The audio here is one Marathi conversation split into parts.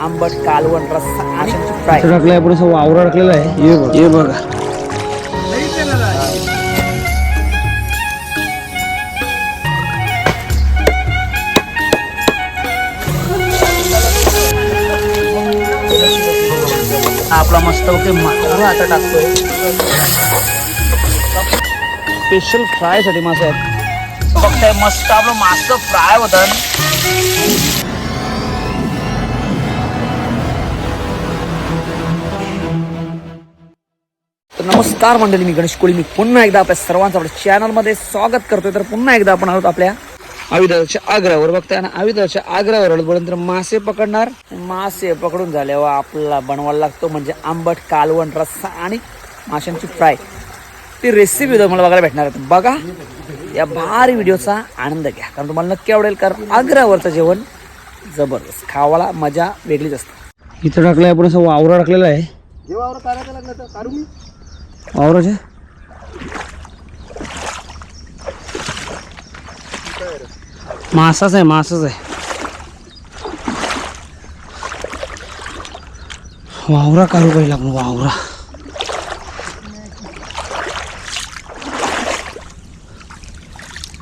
आंबट कालवण रस्सा आणि फ्राय. इथं टाकलंय आपण असं वावरा आहे. ये बघ. ये बघा. हा आपला मस्त ओके मासा आता टाकतोय. स्पेशल फ्रायसाठी मासे आहेत. बघताय मस्त आपलं मासं फ्राय होतं. नमस्कार मंडळी मी गणेश कोळी. मी पुन्हा एकदा आपल्या सर्वांचं आपल्या चॅनलमध्ये स्वागत करतोय. तर पुन्हा एकदा आपण आहोत आपल्या आविदाच्या आग्र्यावर बघताय ना आविदाच्या आग्र्यावर आलो. नंतर मासे पकडणार मासे पकडून झाल्यावर आपल्याला बनवायला लागतो म्हणजे आंबट कालवण रस्सा आणि माशांची फ्राय. ती रेसिपी तुम्हाला बघायला भेटणार आहे. बघा या भारी व्हिडिओचा आनंद घ्या. कारण तुम्हाला नक्की आवडेल कारण आग्र्यावरचं जेवण जबरदस्त. खावाला मजा वेगळीच असते. इथं टाकलंय आपण असं वावरा टाकलेला आहे. वावराच्या मासाच आहे मासाच आहे वावरा काढू पाहिजे आपण वावरा।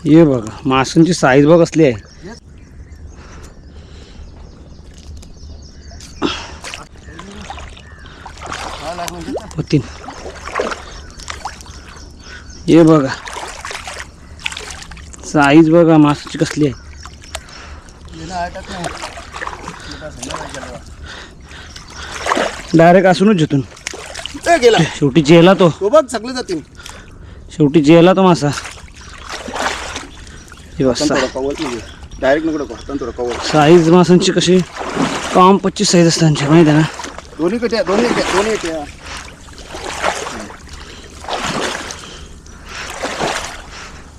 ये बघा मासांची साईज बघ असली आहे. होतीन ये बघा. साईज बघा मासाची कसली आहे. डायरेक्ट असूनच जिथून. गेला. शेवटी जेला तो. बघ सगळे जातील. शेवटी जेला तो मासा. हे बघ, सा- डायरेक्ट नको टाकू हातानं थोडं कवर साईज मासांची कशी? काम पच्चीस साईज असतात त्यांची माहिती आहे ना? दोन्ही कट्या दोन्ही कट्या दोन्ही कट्या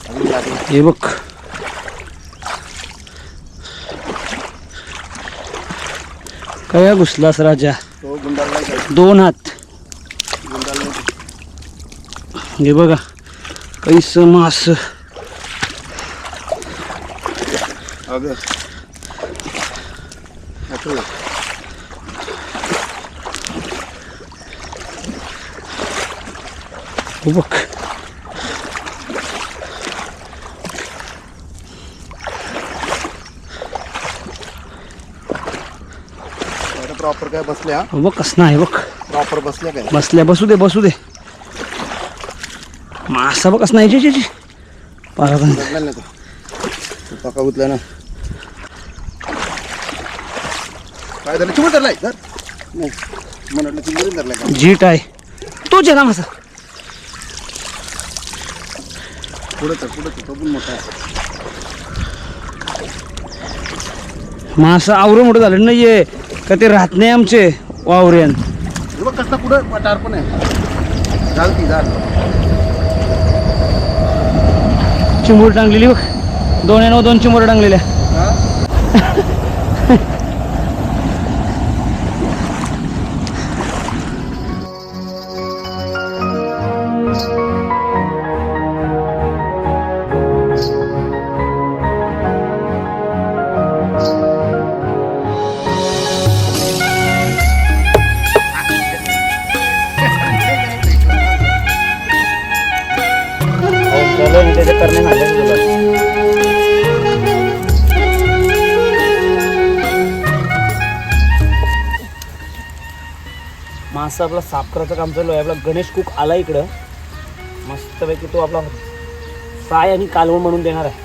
अजून लागेल. हे बघ. काय घुसलास राजा. दोन हात. हे बघा कैस मास. बघ. प्रॉपर काय बसल्या? बघ कसं आहे बघ. प्रॉपर बसल्या काय? बसल्या बसू दे बसू दे. मासा बघ कसं नाही जी जी नाही पका उतला ना. काय झालं? चिमूट धरलाय. धर. नाही. म्हणलं चिमूट धरलाय का? जीट आहे. तो जेला मासा पुढे तर पुढे तर. तो पण मोठा आहे. मासा आवरं मोठं झालं नाहीये. का ते राहत नाही आमचे हे बघ कसला पुढं पटार पण आहे. झाल ती झाल. चिंबूर टांगलेली बघ. दोन यानं दोन चिंबोर टांगलेल्या. मस्त आपला साफ करायचं काम चालू आहे. आपला गणेश कुक आला इकडं. मस्तपैकी तो आपला फ्राय आणि कालवण म्हणून देणार आहे.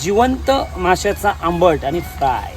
जिवंत माशाचा आंबट आणि फ्राय.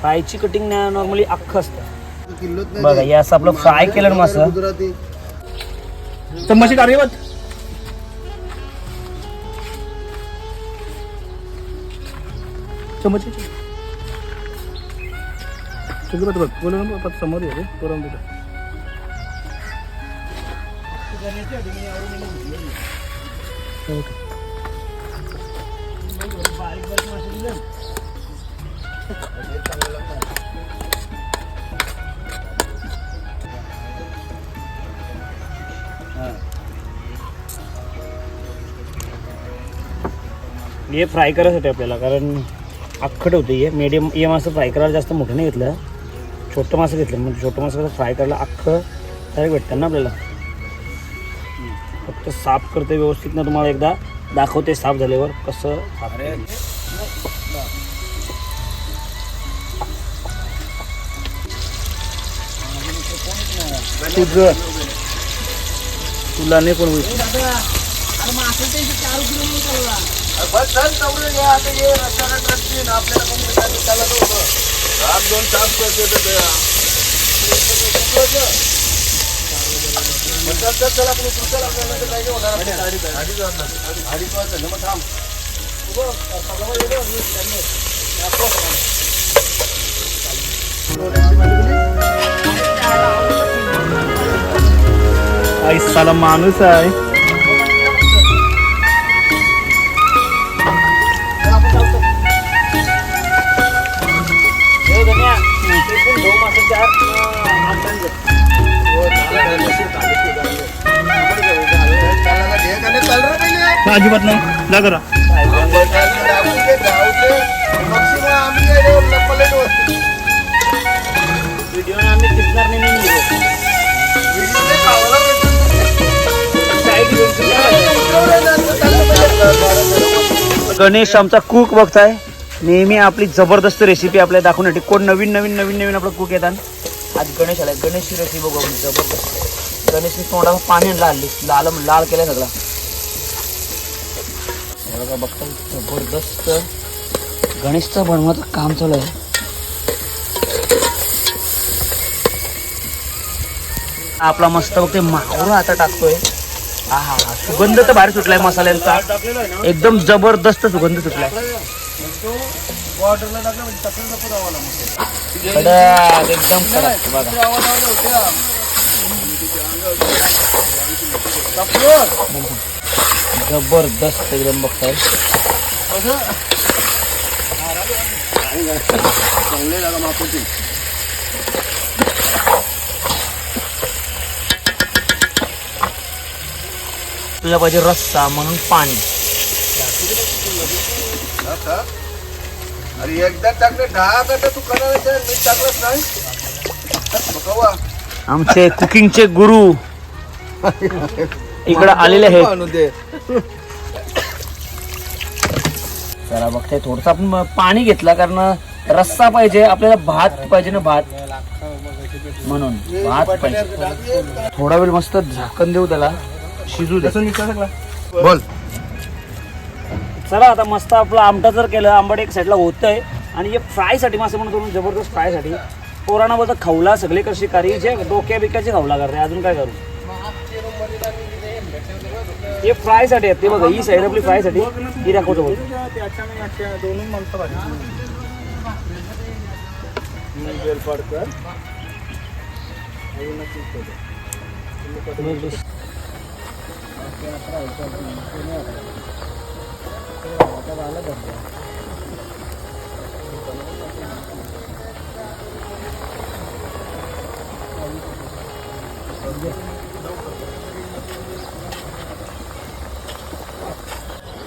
फ्रायची कटिंग नॉर्मली अख्खं असतं. नाही बघा. हे असं आपलं फ्राय केलं ना मासं चम्मची कार्यवत चम्मची समोर येते हे. फ्राय करायसाठी आपल्याला कारण अख्खट होते हे. मीडियम हे मासं फ्राय करायला जास्त मोठं नाही घेतलं. छोटं मासं घेतलं म्हणजे छोटं मासं कसं फ्राय करायला अख्खं डायरेक्ट भेटतं ना आपल्याला. फक्त साफ करते व्यवस्थित ना तुम्हाला एकदा. दाखवते साफ झाल्यावर कसं तुझं तुला नाही पण होईल बस घ्या आता ये आपल्याला रात दोन तर थांब. जाऊ दे. मग आम्ही गेलो, लपलेलो होतो. व्हिडिओ आम्ही दिसणार नाही गणेश आमचा कुक बघताय. नेहमी आपली जबरदस्त रेसिपी आपल्याला दाखवण्यासाठी कोण नवीन नवीन नवीन नवीन आपलं कुक येतात. आज गणेश आलाय. गणेशची रेसिपी बघू आपण जबरदस्त. गणेशने तोंडाला पाणी लाल लाल लाल केलाय सगळा. हे बघा जबरदस्त. गणेशचं बनवाचं काम चालू आहे. आपला मस्त बघते मावरा आता टाकतोय. हा हा हा सुगंध तर भारी सुटलाय मसाल्यांचा. एकदम जबरदस्त सुगंध सुटलाय. कडक एकदम कडक बघा. जबरदस्त एकदम बघताय. चांगले लागा मापूची. तुला पाहिजे रस्सा म्हणून पाणी आता? अरे एकदा टाकलं दहा तू करायला टाकलंच नाही? आमचे कुकिंगचे गुरु इकडे आलेले आहेत दे. जरा बघताय थोडस आपण पाणी घेतला कारण रस्सा पाहिजे आपल्याला भात पाहिजे ना भात म्हणून भात पाहिजे थोडा वेळ मस्त झाकण देऊ त्याला शिजू दे. बोल. चला आता मस्त आपलं आमटा जर केलं आंबट एक साईडला होतंय. आणि हे फ्रायसाठी मासे म्हणून करून जबरदस्त फ्रायसाठी. पोरांना बोलतं खवला सगळे कशी करी जे डोक्या बिक्याची खवला करते. अजून काय करू? हे फ्रायसाठी आहेत ते बघा ही साईड आपली फ्रायसाठी ही दाखवतो बोल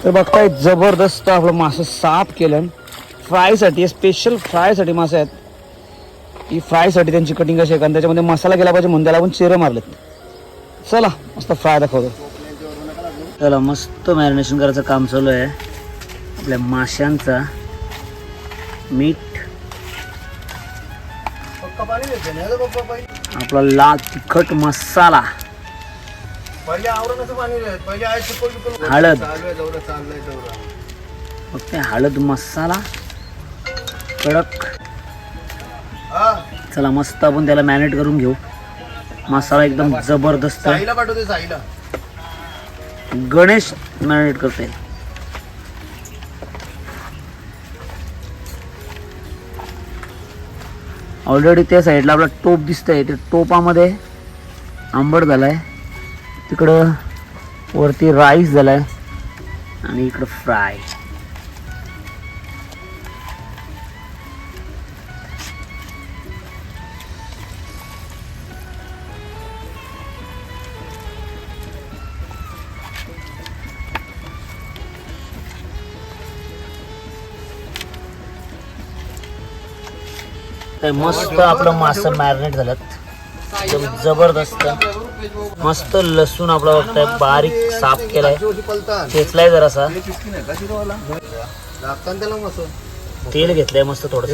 तर बघताय जबरदस्त आपलं मासं साफ केलं. फ्रायसाठी स्पेशल फ्रायसाठी मासे आहेत. ही फ्रायसाठी त्यांची कटिंग कशी आहे? कारण त्याच्यामध्ये मसाला गेला पाहिजे म्हणून त्याला आपण चिरं मारलेत. चला मस्त फ्राय दाखवतो. चला मस्त मॅरिनेशन करायचं काम चालू आहे. आपल्या माशांचा मीठ. आपला लाल तिखट मसाला. हळद. फक्त हळद मसाला. कडक. चला मस्त आपण त्याला मॅरिनेट करून घेऊ. मसाला एकदम जबरदस्त. साईला पाठवते साईला. गणेश मॅरिनेट करते ऑलरेडी त्या साईडला आपला टोप दिसतंय. ते टोपामध्ये आंबट झालाय. तिकडं वरती राईस झालाय. आणि इकडं फ्राय तर मस्त आपलं मासं मॅरिनेट झालं एकदम जबरदस्त. मस्त लसूण आपला बघताय बारीक साफ केलाय. ठेचलाय जरासा. तेल घेतलंय मस्त थोडस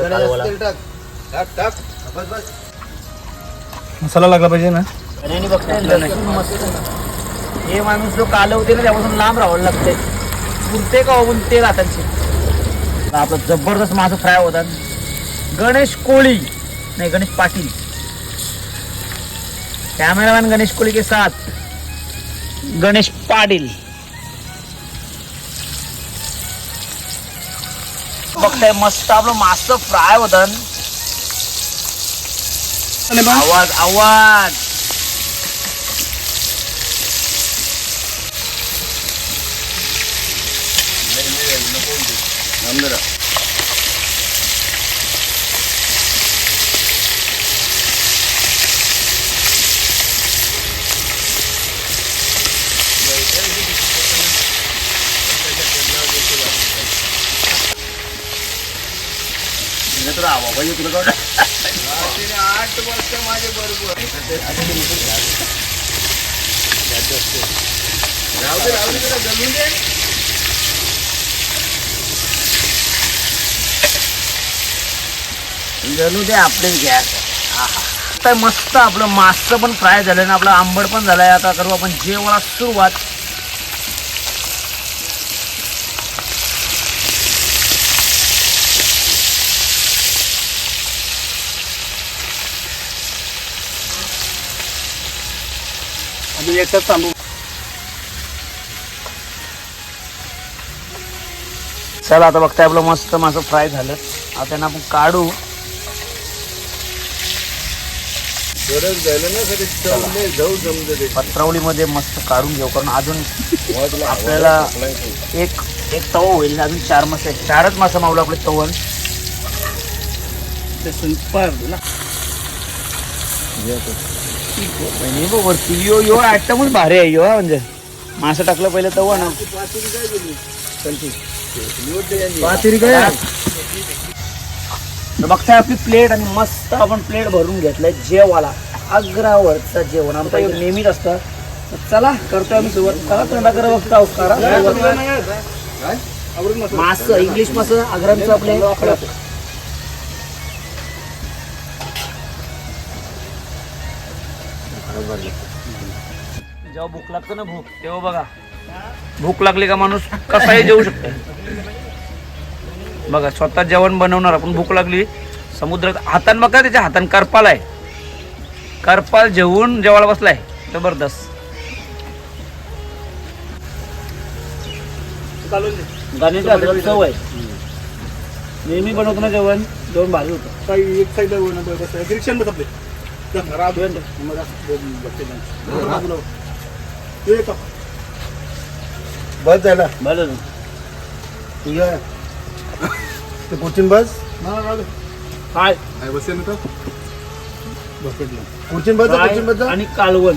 मसाला लागला पाहिजे ना? आणि यांनी बघताय लसूण मस्त. हे माणूस जो कालवते ना त्यापासून लांब राहावं लागतंय. पुरते का होऊन ते राहतांचे आपलं जबरदस्त मासं फ्राय होतात. गणेश कोळी. नाही गणेश पाटील. कॅमेरामॅन गणेश कोळी के साथ. गणेश पाटील. बघताय मस्त आपलं मासं फ्राय होतं आवाज आवाज. आंध्रा आठ वर्ष माझे बरोबर राहू दे. राहू दे तुला जमून दे जणू दे आपले गॅस आता मस्त आपलं मासचं पण फ्राय झालं आणि आपलं आंबड पण झालंय. आता करू आपण जेवणाला सुरुवात. अजून एकटाच थांबू चला आता बघताय आपलं मस्त मासं फ्राय झालं. आता त्यांना आपण काढू. गरज झालं ना कधी जमले जाऊ जमले ते. पत्रावळीमध्ये मस्त काढून घेऊ कारण अजून आपल्याला एक एक तवा होईल अजून चार मासे. चारच मासा मावलं आपले बघ वरती यो यो आयटमच भारी आहे यो हा म्हणजे. मासं टाकलं पहिलं तवा ना. पातेरी काय तर बघताय आपली प्लेट आणि मस्त आपण प्लेट भरून घेतलंय जेवाला अग्रावरचं जेवण. आमचं नेहमीच असतं. तर चला करतोय आम्ही सुरुवात. करा थंडा करा बघता करा मास इंग्लिश मास अग्रांचं आपले. जेव्हा भूक लागतं ना भूक तेव्हा बघा. भूक लागली का माणूस कसाही जेवू शकतो. बघा स्वतः जेवण बनवणार आपण भूक लागली समुद्रात हातान बघा त्याच्या हातान करपाल आहे. करपाल जेवून जेवायला बसलाय जबरदस्त. चव आहे. नेहमी बनवतो ना जेवण जेवण भारी होतं. काही एक साईड रिक्षान बस आपले. बस झाला. बरं ना. तुझ्या ते कुठून बस? काय? खुर्चीन बस फ्राय कुठून बस? आणि कालवण.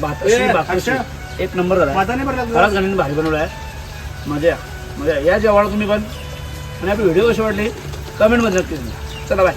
भाकरीशी. हर्षा. एक नंबर झाला. माझा नाही भारी बनवला आहे. मजा. या. मजा. या. या जेवायला तुम्ही पण. आणि आपली व्हिडिओ कशी वाटली? कमेंटमध्ये नक्की सांगा. चला बाय